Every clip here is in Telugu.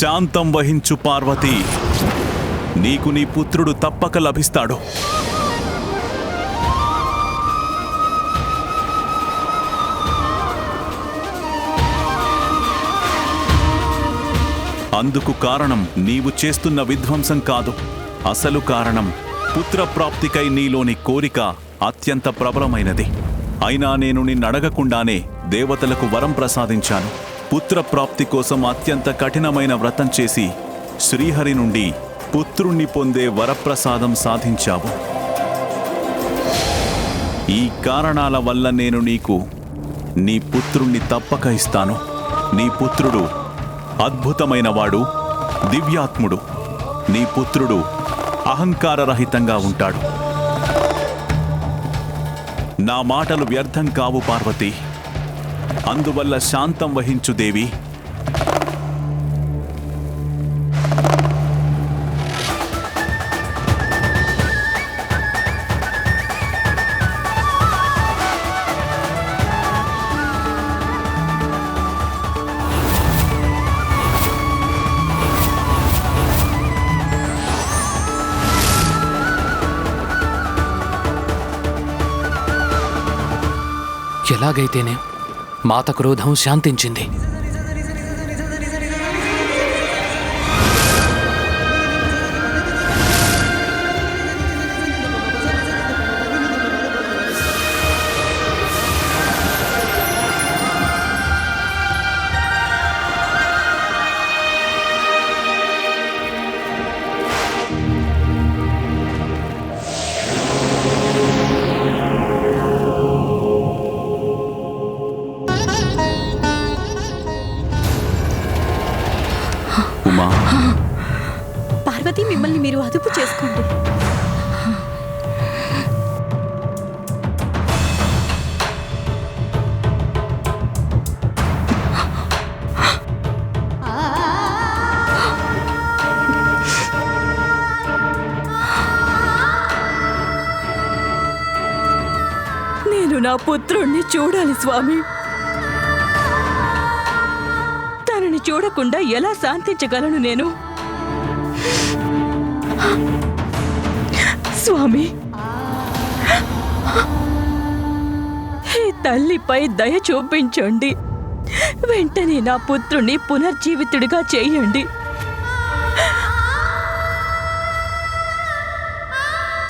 శాంతం వహించు పార్వతి. నీకు నీ పుత్రుడు తప్పక లభిస్తాడు. అందుకు కారణం నీవు చేస్తున్న విధ్వంసం కాదు. అసలు కారణం పుత్రప్రాప్తికై నీలోని కోరిక అత్యంత ప్రబలమైనది. అయినా నేను నిన్నడగకుండానే దేవతలకు వరం ప్రసాదించాను. పుత్రప్రాప్తి కోసం అత్యంత కఠినమైన వ్రతం చేసి శ్రీహరి నుండి పుత్రుణ్ణి పొందే వరప్రసాదం సాధించావు. ఈ కారణాల వల్ల నేను నీకు నీ పుత్రుణ్ణి తప్పక ఇస్తాను. నీ పుత్రుడు అద్భుతమైనవాడు దివ్యాత్ముడు. నీ పుత్రుడు అహంకారరహితంగా ఉంటాడు. నా మాటలు వ్యర్థం కావు పార్వతి. అందువల్ల శాంతం వహించు దేవి. ఎలాగైతేనే మాత క్రోధం శాంతించింది. మీరు అదుపు చేసుకోండి. నేను నా పుత్రుణ్ణి చూడాలి స్వామి. తనని చూడకుండా ఎలా శాంతించగలను నేను? స్వామి. ఈ తల్లిపై దయ చూపించండి. వెంటనే నా పుత్రుణ్ణి పునర్జీవితుడిగా చేయండి.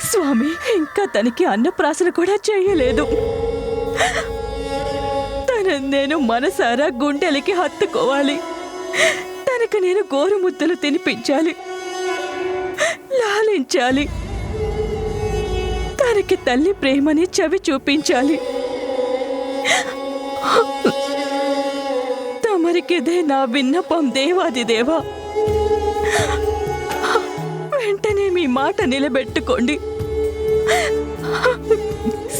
స్వామి ఇంకా తనకి అన్నప్రాసన కూడా చేయలేదు. తను నేను మనసారా గుండెలకి హత్తుకోవాలి. తనకు నేను గోరుముద్దలు తినిపించాలి. లాలించాలి తనకి తల్లి ప్రేమని చవి చూపించాలి. తమరికిదే నా విన్నపం దేవాది దేవా. వెంటనే మీ మాట నిలబెట్టుకోండి.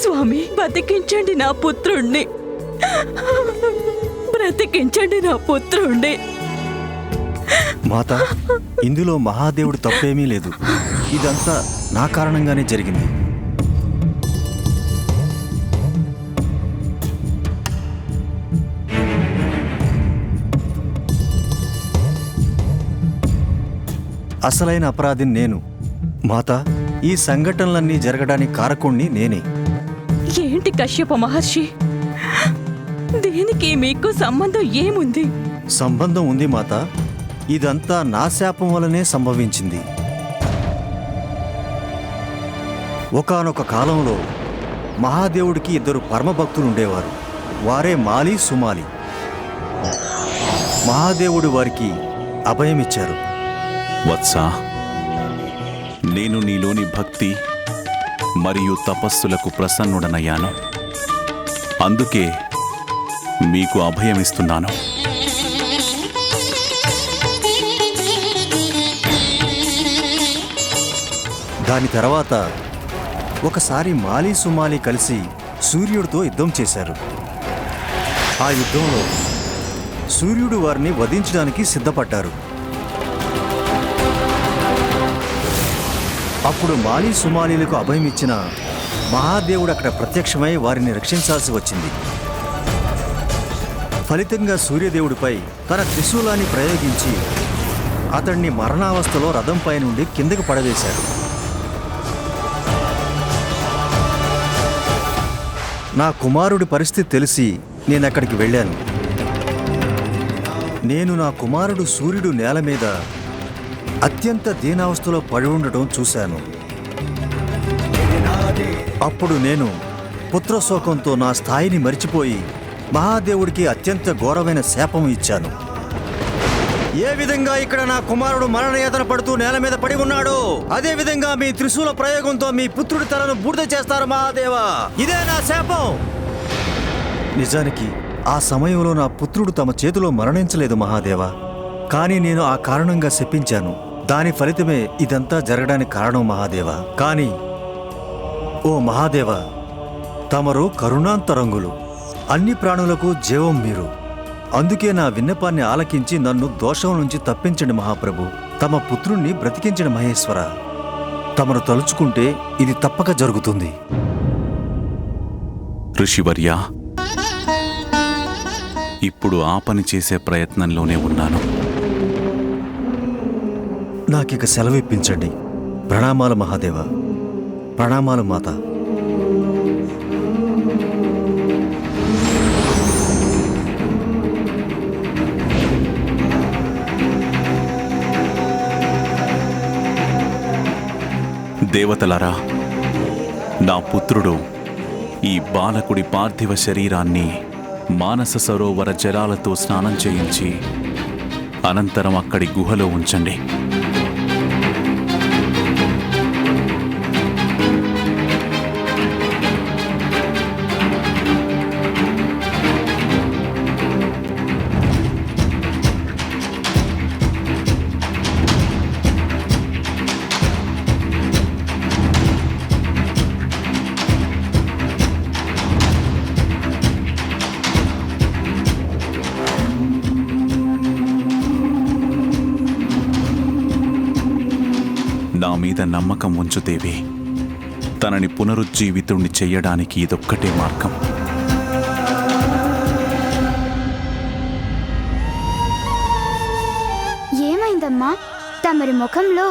స్వామి బతికించండి నా పుత్రుణ్ణి. బ్రతికించండి నా పుత్రుణ్ణి. మాత ఇందులో మహాదేవుడు తప్పేమీ లేదు. ఇదంతా నా కారణంగానే జరిగింది. అసలైన అపరాధిని నేను. మాత ఈ సంఘటనలన్నీ జరగడానికి కారకుణ్ణి నేనే. ఏంటి కశ్యప మహర్షి? దీనికి మీకు సంబంధం ఏముంది? సంబంధం ఉంది మాత. ఇదంతా నా శాపం వలనే సంభవించింది. ఒకానొక కాలంలో మహాదేవుడికి ఇద్దరు పరమభక్తులు ఉండేవారు వారే మాలి సుమాలి. మహాదేవుడు వారికి అభయమిచ్చారు. వత్స నేను నీలోని భక్తి మరియు తపస్సులకు ప్రసన్నుడనయ్యాను. అందుకే మీకు అభయమిస్తున్నాను. దాని తర్వాత ఒకసారి మాలి సుమాలి కలిసి సూర్యుడితో యుద్ధం చేశారు. ఆ యుద్ధంలో సూర్యుడు వారిని వధించడానికి సిద్ధపడ్డారు. అప్పుడు మాలి సుమాలీలకు అభయం ఇచ్చిన మహాదేవుడు అక్కడ ప్రత్యక్షమై వారిని రక్షించాల్సి వచ్చింది. ఫలితంగా సూర్యదేవుడిపై తన త్రిశూలాన్ని ప్రయోగించి అతన్ని మరణావస్థలో రథంపై నుండి కిందకు పడవేశాడు నా కుమారుడి పరిస్థితి తెలిసి నేను అక్కడికి వెళ్ళాను. నేను నా కుమారుడు సూర్యుడు నేల మీద అత్యంత దీనావస్థలో పడి ఉండటం చూశాను. అప్పుడు నేను పుత్రశోకంతో నా స్థాయిని మరిచిపోయి మహాదేవుడికి అత్యంత ఘోరమైన శాపం ఇచ్చాను. ఏ విధంగా ఇక్కడ నా కుమారుడు మరణయాతన పడుతూ నేల మీద పడి ఉన్నాడు అదే విధంగా మీ త్రిశూల ప్రయోగంతో మీ పుత్రుడి తలను బూడిద చేస్తారు మహాదేవా. ఇదే నా శాపం. నిజానికి ఆ సమయంలో నా పుత్రుడు తమ చేతిలో మరణించలేదు మహాదేవా. కానీ నేను ఆ కారణంగా శపించాను. దాని ఫలితమే ఇదంతా జరగడానికి కారణం మహాదేవా. కానీ ఓ మహాదేవ తమరు కరుణాంతరంగులు. అన్ని ప్రాణులకు జీవం మీరు. అందుకే నా విన్నపాన్ని ఆలకించి నన్ను దోషం నుంచి తప్పించండి మహాప్రభు. తమ పుత్రుణ్ణి బ్రతికించండి మహేశ్వర. తమరు తలుచుకుంటే ఇది తప్పక జరుగుతుంది. ఋషివర్య ఇప్పుడు ఆ పని చేసే ప్రయత్నంలోనే ఉన్నాను. నాకిక సెలవిప్పించండి. ప్రణామాలు మహాదేవ. ప్రణామాలు మాత. దేవతలారా నా పుత్రుడు ఈ బాలకుడి పార్థివ శరీరాన్ని మానస సరోవర జలాలతో స్నానం చేయించి అనంతరం అక్కడి గుహలో ఉంచండి. మీద నమ్మకం ఉంచు దేవి. తనని పునరుజ్జీవితుణ్ణి చెయ్యడానికి ఇదొక్కటే మార్గం. ఏమైందమ్మా? తమరి ముఖంలో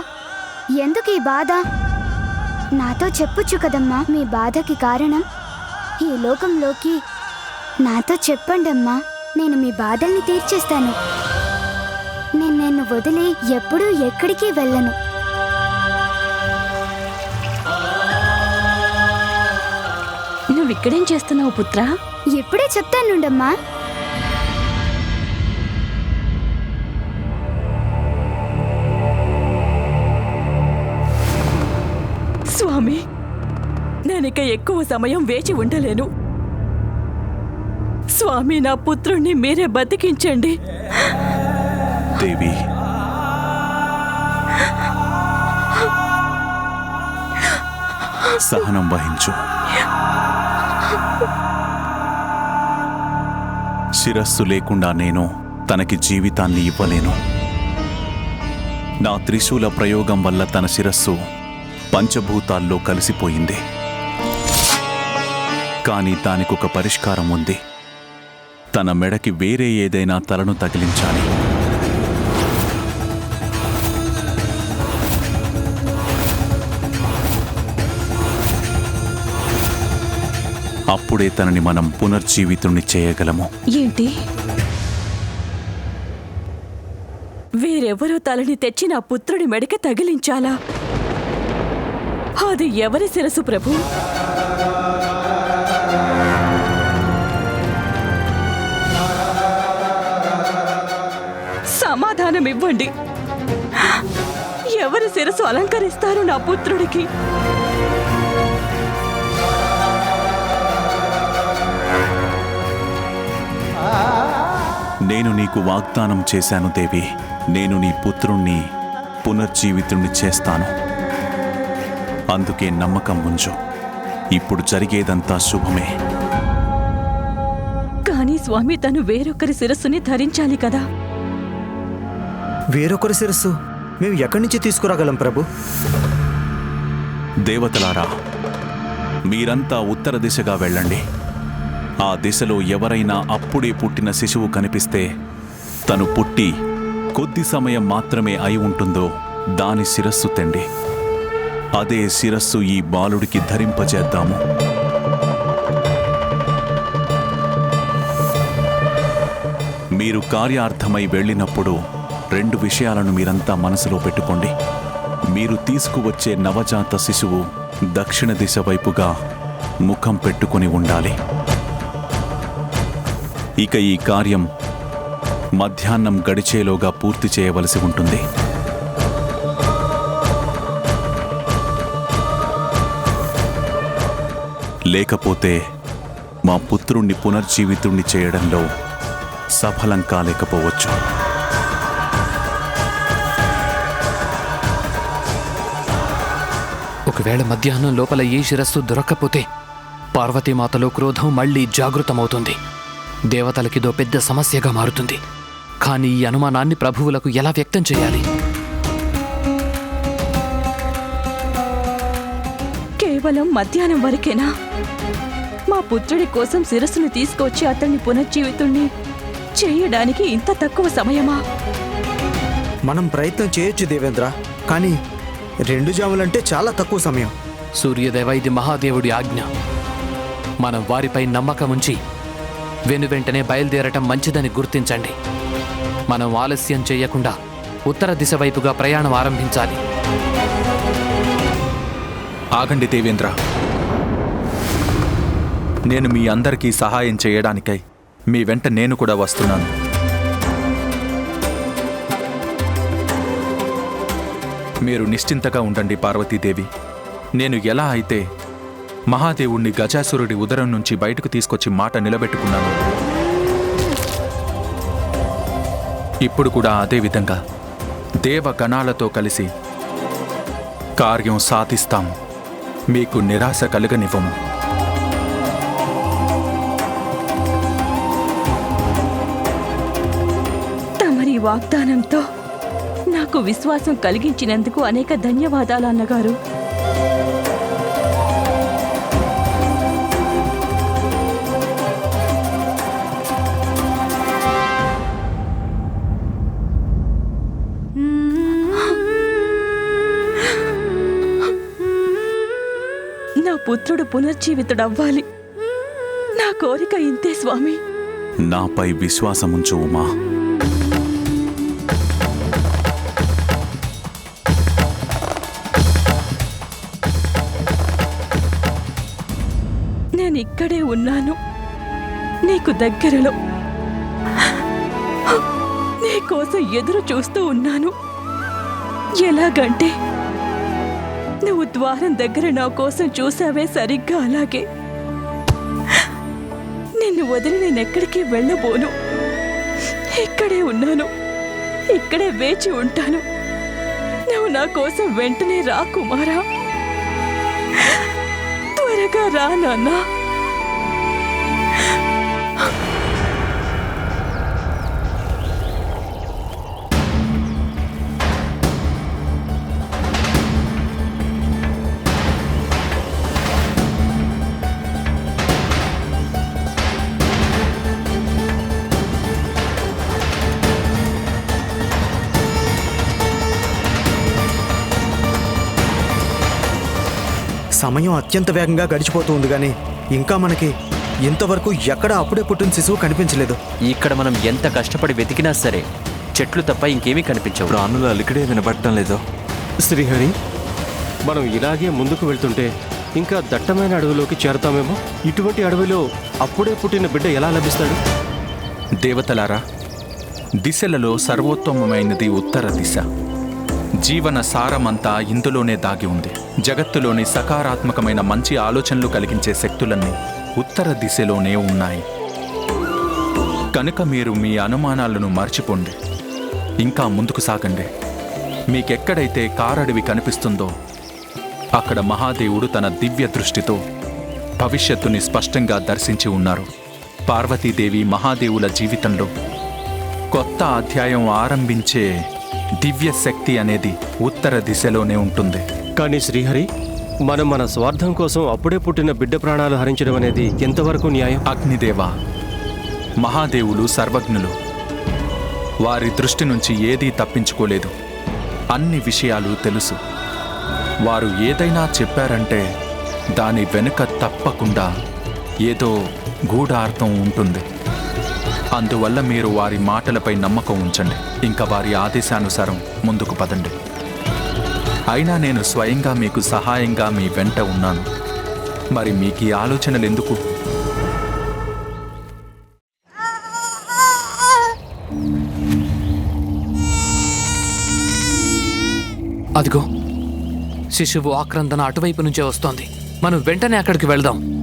ఎందుకు ఈ బాధ? నాతో చెప్పొచ్చు కదమ్మా మీ బాధకి కారణం. ఈ లోకంలోకి నాతో చెప్పండమ్మా నేను మీ బాధల్ని తీర్చేస్తాను. నేను నిన్ను వదిలి ఎప్పుడూ ఎక్కడికి వెళ్ళను. నువ్వు ఇక్కడేం చేస్తున్నావు పుత్రా? ఇప్పుడే చెప్తానుండమ్మా స్వామి నేనిక ఎక్కువ సమయం వేచి ఉండలేను. స్వామి నా పుత్రుణ్ణి మీరే బతికించండి. దేవి సహనం వహించు. శిరస్సు లేకుండా నేను తనకి జీవితాన్ని ఇవ్వలేను. నా త్రిశూల ప్రయోగం వల్ల తన శిరస్సు పంచభూతాల్లో కలిసిపోయింది. కానీ దానికొక పరిష్కారం ఉంది. తన మెడకి వేరే ఏదైనా తలను తగిలించాలి. అప్పుడే తనని మనం పునర్జీవితుణ్ణి చేయగలము. ఏంటి? వీరెవరో తలని తెచ్చి నా పుత్రుడి మెడకి తగిలించాలా? అది ఎవరి శిరసు ప్రభు? సమాధానం ఇవ్వండి ఎవరి శిరసు అలంకరిస్తారు నా పుత్రుడికి? నేను నీకు వాగ్దానం చేశాను దేవి. నేను నీ పుత్రుణ్ణి పునర్జీవితుణ్ణి చేస్తాను. అందుకే నమ్మకం ఉంచు. ఇప్పుడు జరిగేదంతా శుభమే. కానీ స్వామి తను వేరొకరి శిరస్సుని ధరించాలి కదా? వేరొకరి శిరస్సు? మేము ఎక్కడి నుంచి తీసుకురాగలం ప్రభు? దేవతలారా మీరంతా ఉత్తర దిశగా వెళ్ళండి. ఆ దిశలో ఎవరైనా అప్పుడే పుట్టిన శిశువు కనిపిస్తే తను పుట్టి కొద్ది సమయం మాత్రమే అయి ఉంటుందో దాని శిరస్సు తెండి. అదే శిరస్సు ఈ బాలుడికి ధరింపజేద్దాము. మీరు కార్యార్థమై వెళ్ళినప్పుడు రెండు విషయాలను మీరంతా మనసులో పెట్టుకోండి. మీరు తీసుకువచ్చే నవజాత శిశువు దక్షిణ దిశ వైపుగా ముఖం పెట్టుకుని ఉండాలి. ఇక ఈ కార్యం మధ్యాహ్నం గడిచేలోగా పూర్తి చేయవలసి ఉంటుంది. లేకపోతే మా పుత్రుణ్ణి పునర్జీవితుణ్ణి చేయడంలో సఫలం కాలేకపోవచ్చు. ఒకవేళ మధ్యాహ్నం లోపల ఏ శిరస్సు దొరక్కపోతే పార్వతీమాతలో క్రోధం మళ్ళీ జాగృతమవుతుంది. దేవతలకిదో పెద్ద సమస్యగా మారుతుంది. కానీ ఈ అనుమానాన్ని ప్రభువులకు ఎలా వ్యక్తం చేయాలి? కేవలం మధ్యాహ్నం వరకేనా? మా పుత్రుడి కోసం శిరస్సును తీసుకొచ్చి అతన్ని పునర్జీవితుణ్ణి చేయడానికి ఇంత తక్కువ సమయమా? మనం ప్రయత్నం చేయొచ్చు దేవేంద్ర కానీ రెండు జాములంటే చాలా తక్కువ సమయం. సూర్యదేవ ఇది మహాదేవుడి ఆజ్ఞ. మనం వారిపై నమ్మకం ఉంచి వెనువెంటనే బయలుదేరటం మంచిదని గుర్తించండి. మనం ఆలస్యం చేయకుండా ఉత్తర దిశ వైపుగా ప్రయాణం ఆరంభించాలి. ఆగండి దేవేంద్ర. నేను మీ అందరికీ సహాయం చేయడానికై మీ వెంట నేను కూడా వస్తున్నాను. మీరు నిశ్చింతగా ఉండండి పార్వతీదేవి. నేను ఎలా అయితే మహాదేవుణ్ణి గజాసురుడి ఉదరం నుంచి బయటకు తీసుకొచ్చి మాట నిలబెట్టుకున్నాను. ఇప్పుడు కూడా అదే విధంగా దేవగణాలతో కలిసి కార్యం సాధిస్తాం. మీకు నిరాశ కలగనివ్వము. తమరి వాగ్దానంతో నాకు విశ్వాసం కలిగించినందుకు అనేక ధన్యవాదాలు అన్నగారు. పుత్రుడు పునర్జీవితుడవ్వాలి. నా కోరిక ఇంతే స్వామి. నాపై విశ్వాసముంచు ఉమా నేను ఇక్కడే ఉన్నాను. నీకు దగ్గరలో. నీ కోసం ఎదురు చూస్తూ ఉన్నాను. ఎలాగంటే నువ్వు ద్వారం దగ్గర నా కోసం చూసావే సరిగ్గా అలాగే. నిన్ను వదిలి నేను ఎక్కడికి వెళ్ళబోను. ఇక్కడే ఉన్నాను. ఇక్కడే వేచి ఉంటాను. నువ్వు నా కోసం వెంటనే రా కుమారా. త్వరగా రా నాన్నా. సమయం అత్యంత వేగంగా గడిచిపోతూ ఉంది కానీ ఇంకా మనకి ఇంతవరకు ఎక్కడ అప్పుడే పుట్టిన శిశువు కనిపించలేదు. ఇక్కడ మనం ఎంత కష్టపడి వెతికినా సరే చెట్లు తప్ప ఇంకేమీ కనిపించవు. ప్రాణుల అలికిడే వినబడటం లేదు. శ్రీహరి మనం ఇలాగే ముందుకు వెళ్తుంటే ఇంకా దట్టమైన అడవిలోకి చేరతామేమో? ఇటువంటి అడవిలో అప్పుడే పుట్టిన బిడ్డ ఎలా లభిస్తాడు? దేవతలారా దిశలలో సర్వోత్తమమైనది ఉత్తర దిశ. జీవన సారమంతా ఇందులోనే దాగి ఉంది. జగత్తులోని సకారాత్మకమైన మంచి ఆలోచనలు కలిగించే శక్తులన్నీ ఉత్తర దిశలోనే ఉన్నాయి. కనుక మీరు మీ అనుమానాలను మర్చిపోండి. ఇంకా ముందుకు సాగండి. మీకెక్కడైతే కారడివి కనిపిస్తుందో అక్కడ మహాదేవుడు తన దివ్య దృష్టితో భవిష్యత్తుని స్పష్టంగా దర్శించి ఉన్నారు. పార్వతీదేవి మహాదేవుల జీవితంలో కొత్త అధ్యాయం ఆరంభించే దివ్య శక్తి అనేది ఉత్తర దిశలోనే ఉంటుంది. కానీ శ్రీహరి మనం మన స్వార్థం కోసం అప్పుడే పుట్టిన బిడ్డ ప్రాణాలు హరించడం అనేది ఎంతవరకు న్యాయం? అగ్నిదేవ మహాదేవులు సర్వజ్ఞులు. వారి దృష్టి నుంచి ఏదీ తప్పించుకోలేదు. అన్ని విషయాలు తెలుసు. వారు ఏదైనా చెప్పారంటే దాని వెనుక తప్పకుండా ఏదో గూఢార్థం ఉంటుంది. అందువల్ల మీరు వారి మాటలపై నమ్మకం ఉంచండి. ఇంకా వారి ఆదేశానుసారం ముందుకు పదండి. అయినా నేను స్వయంగా మీకు సహాయంగా మీ వెంట ఉన్నాను. మరి మీకు ఈ ఆలోచనలు ఎందుకు అదిగో శిశువు ఆక్రందన అటువైపు నుంచే వస్తోంది. మనం వెంటనే అక్కడికి వెళ్దాం.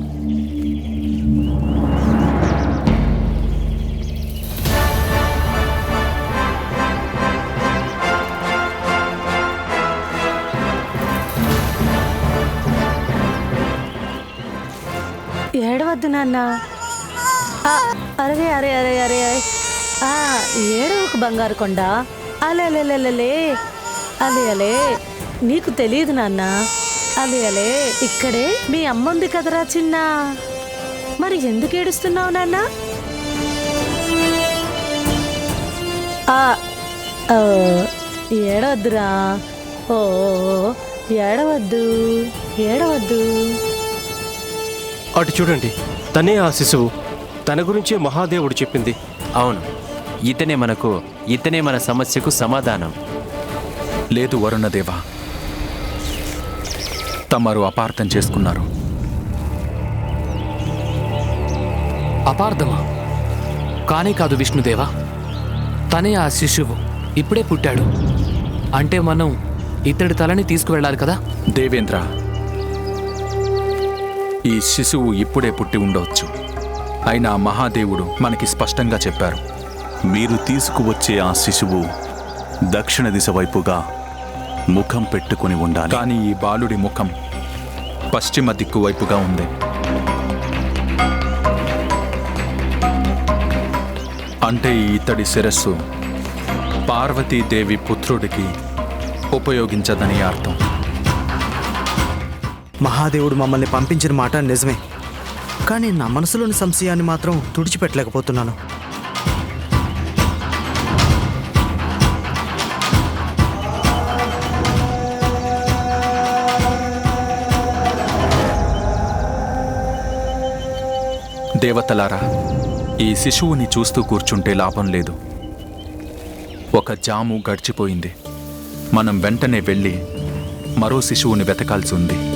నాన్న. ఆ, అరే అరే అరే అరే. ఆ ఆ, ఒక బంగారు కొండ. అలే అలే అలే, అలే అలే. నీకు తెలియదు నాన్న. అలే అలే. ఇక్కడే మీ అమ్మ ఉంది కదరా చిన్న. మరి ఎందుకు ఏడుస్తున్నావు నాన్న? ఆ, ఓ, ఏడవద్దురా. ఓ ఏడవద్దు ఏడవద్దు. అటు చూడండి. తనే ఆ శిశువు. తన గురించే మహాదేవుడు చెప్పింది. అవును. ఇతనే మనకు ఇతనే మన సమస్యకు సమాధానం. లేదు వరుణదేవా. తమరు అపార్థం చేసుకున్నారు. అపార్థమా? కానీ కాదు విష్ణుదేవా. తనే ఆ శిశువు. ఇప్పుడే పుట్టాడు. అంటే మనం ఇతడి తలని తీసుకువెళ్ళాలి కదా? దేవేంద్ర ఈ శిశువు ఇప్పుడే పుట్టి ఉండవచ్చు. అయినా మహాదేవుడు మనకి స్పష్టంగా చెప్పారు. మీరు తీసుకువచ్చే ఆ శిశువు దక్షిణ దిశ వైపుగా ముఖం పెట్టుకుని ఉండాలి. కానీ ఈ బాలుడి ముఖం పశ్చిమ దిక్కు వైపుగా ఉంది. అంటే ఈ ఇతడి శిరస్సు పార్వతీదేవి పుత్రుడికి ఉపయోగించదని అర్థం. మహాదేవుడు మమ్మల్ని పంపించిన మాట నిజమే. కానీ నా మనసులోని సంశయాన్ని మాత్రం తుడిచిపెట్టలేకపోతున్నాను. దేవతలారా ఈ శిశువుని చూస్తూ కూర్చుంటే లాభం లేదు. ఒక జాము గడిచిపోయింది. మనం వెంటనే వెళ్ళి మరో శిశువుని వెతకాల్సి ఉంది.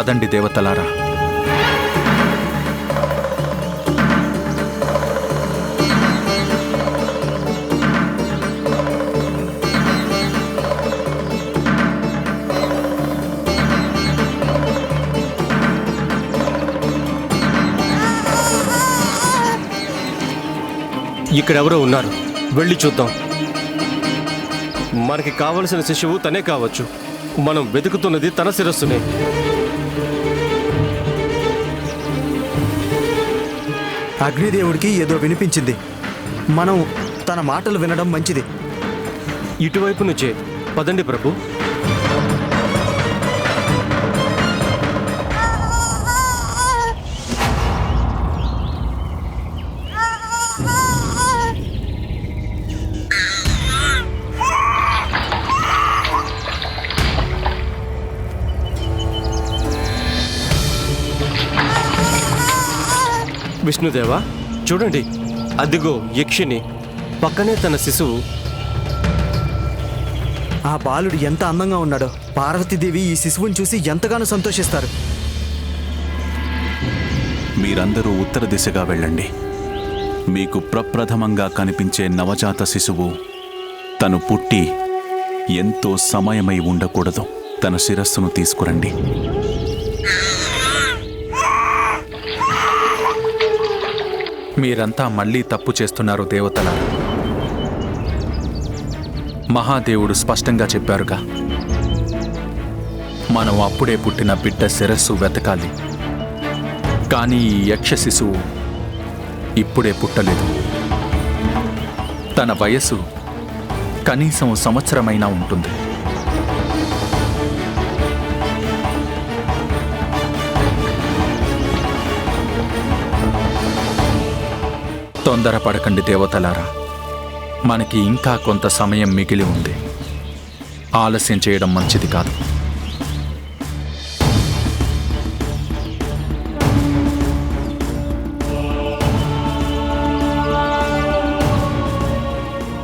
పదండి దేవతలారా. ఇక్కడెవరో ఉన్నారు. వెళ్ళి చూద్దాం. మనకి కావలసిన శిశువు తనే కావచ్చు. మనం వెతుకుతున్నది తన శిరస్సునే. అగ్నిదేవుడికి ఏదో వినిపించింది. మనం తన మాటలు వినడం మంచిది. ఇటువైపు నుంచే. పదండి ప్రభు. విష్ణుదేవా చూడండి అదిగో యక్షిని పక్కనే తన శిశువు. ఆ బాలుడు ఎంత అందంగా ఉన్నాడో. పార్వతీదేవి ఈ శిశువుని చూసి ఎంతగానో సంతోషిస్తారు. మీరందరూ ఉత్తర దిశగా వెళ్ళండి. మీకు ప్రప్రథమంగా కనిపించే నవజాత శిశువు తను పుట్టి ఎంతో సమయమై ఉండకూడదు. తన శిరస్సును తీసుకురండి. మీరంతా మళ్ళీ తప్పు చేస్తున్నారు దేవతల. మహాదేవుడు స్పష్టంగా చెప్పారుగా మనం అప్పుడే పుట్టిన బిడ్డ శిరస్సు వెతకాలి. కానీ ఈ యక్ష శిశువు ఇప్పుడే పుట్టలేదు. తన వయస్సు కనీసం సంవత్సరమైనా ఉంటుంది. తొందరపడకండి దేవతలారా. మనకి ఇంకా కొంత సమయం మిగిలి ఉంది. ఆలస్యం చేయడం మంచిది కాదు.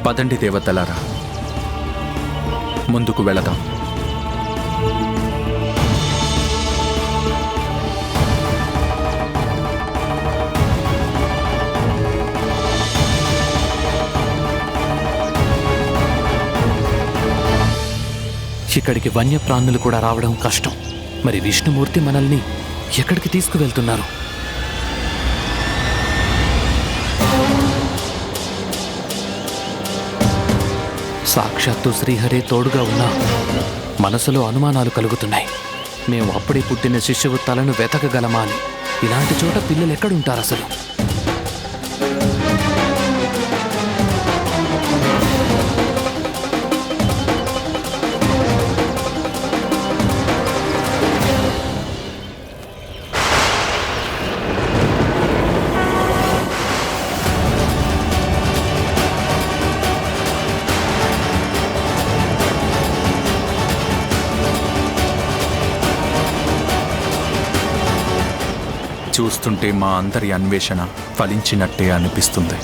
పదండి దేవతలారా. ముందుకు వెళదాం. ఇక్కడికి వన్యప్రాణులు కూడా రావడం కష్టం. మరి విష్ణుమూర్తి మనల్ని ఎక్కడికి తీసుకువెళ్తున్నారు? సాక్షాత్తు శ్రీహరే తోడుగా ఉన్నా మనసులో అనుమానాలు కలుగుతున్నాయి. మేము అప్పుడే పుట్టిన శిశువు తలను వెతకగలమా అని. ఇలాంటి చోట పిల్లలు ఎక్కడుంటారు అసలు? ఉంటే మా అందరి అన్వేషణ ఫలించినట్టే అనిపిస్తుంది.